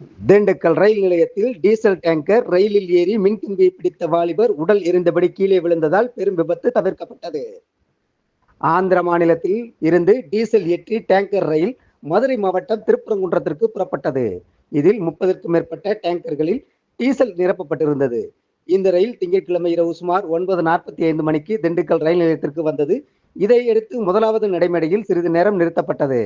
திண்டுக்கல் ரயில் நிலையத்தில் diesel tanker ரயிலில் ஏறி மின்கம்பியை பிடித்த வாலிபர் உடல் எரிந்தபடி கீழே விழுந்ததால் பெரும் விபத்து தவிர்க்கப்பட்டது. ஆந்திர மாநிலத்தில் இருந்து டீசல் ஏற்றி டேங்கர் ரயில் மதுரை மாவட்டம் திருப்பரங்குன்றத்திற்கு புறப்பட்டது. இதில் முப்பதற்கும் மேற்பட்ட டேங்கர்களில் டீசல் நிரப்பப்பட்டிருந்தது. இந்த ரயில் திங்கட்கிழமை இரவு சுமார் ஒன்பது நாற்பத்தி ஐந்து மணிக்கு திண்டுக்கல் ரயில் நிலையத்திற்கு வந்தது. இதையடுத்து முதலாவது நடைமேடையில் சிறிது நேரம் நிறுத்தப்பட்டது.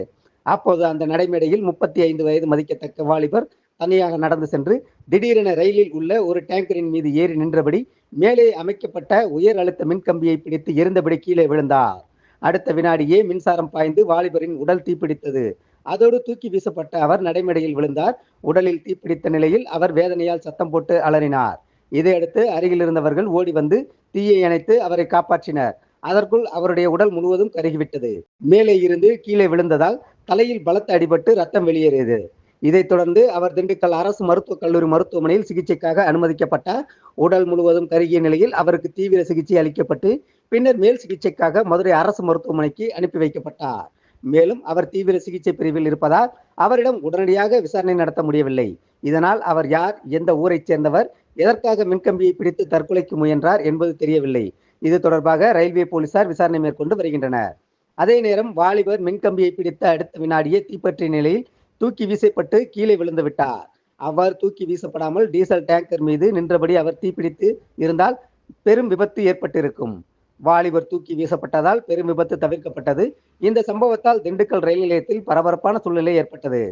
அப்போது அந்த நடைமேடையில் முப்பத்தி ஐந்து வயது மதிக்கத்தக்க வாலிபர் தனியாக நடந்து சென்று திடீரென ரயிலில் உள்ள ஒரு டேங்கரின் மீது ஏறி நின்றபடி மேலே அமைக்கப்பட்ட உயர் அழுத்த மின்கம்பியை பிடித்து எரிந்தபடி கீழே விழுந்தார். அடுத்த வினாடியே மின்சாரம் பாய்ந்து வாலிபரின் உடல் தீப்பிடித்தது அதோடு தூக்கி வீசப்பட்ட அவர் நடைமேடையில் விழுந்தார். உடலில் தீப்பிடித்த நிலையில் அவர் வேதனையால் சத்தம் போட்டு அலறினார். இதையடுத்து அருகில் இருந்தவர்கள் ஓடி வந்து தீயை அணைத்து அவரை காப்பாற்றினர். அதற்குள் அவருடைய உடல் முழுவதும் கருகிவிட்டது. மேலே இருந்து கீழே விழுந்ததால் தலையில் பலத்த அடிபட்டு ரத்தம் வெளியேறியது. இதைத் தொடர்ந்து அவர் திண்டுக்கல் அரசு மருத்துவக் கல்லூரி மருத்துவமனையில் சிகிச்சைக்காக அனுமதிக்கப்பட்டார் உடல் முழுவதும் கருகிய நிலையில் அவருக்கு தீவிர சிகிச்சை அளிக்கப்பட்டு பின்னர் மேல் சிகிச்சைக்காக மதுரை அரசு மருத்துவமனைக்கு அனுப்பி வைக்கப்பட்டார். மேலும் அவர் தீவிர சிகிச்சை பிரிவில் இருப்பதால் அவரிடம் உடனடியாக விசாரணை நடத்த முடியவில்லை. இதனால் அவர் யார் எந்த ஊரைச் சேர்ந்தவர் எதற்காக மின்கம்பியை பிடித்து தற்கொலைக்கு முயன்றார் என்பது தெரியவில்லை. இது தொடர்பாக ரயில்வே போலீசார் விசாரணை மேற்கொண்டு வருகின்றனர். அதே நேரம் வாலிபர் மின்கம்பியை பிடித்த அடுத்த வினாடியே தீப்பற்றிய நிலையில் தூக்கி வீசப்பட்டு கீழே விழுந்து விட்டார். அவ்வாறு தூக்கி வீசப்படாமல் டீசல் டேங்கர் மீது நின்றபடி அவர் தீப்பிடித்து இருந்தால் பெரும் விபத்து ஏற்பட்டிருக்கும். வாலிபர் தூக்கி வீசப்பட்டதால் பெரும் விபத்து தவிர்க்கப்பட்டது. இந்த சம்பவத்தால் திண்டுக்கல் ரயில் நிலையத்தில் பரபரப்பான சூழ்நிலை ஏற்பட்டது.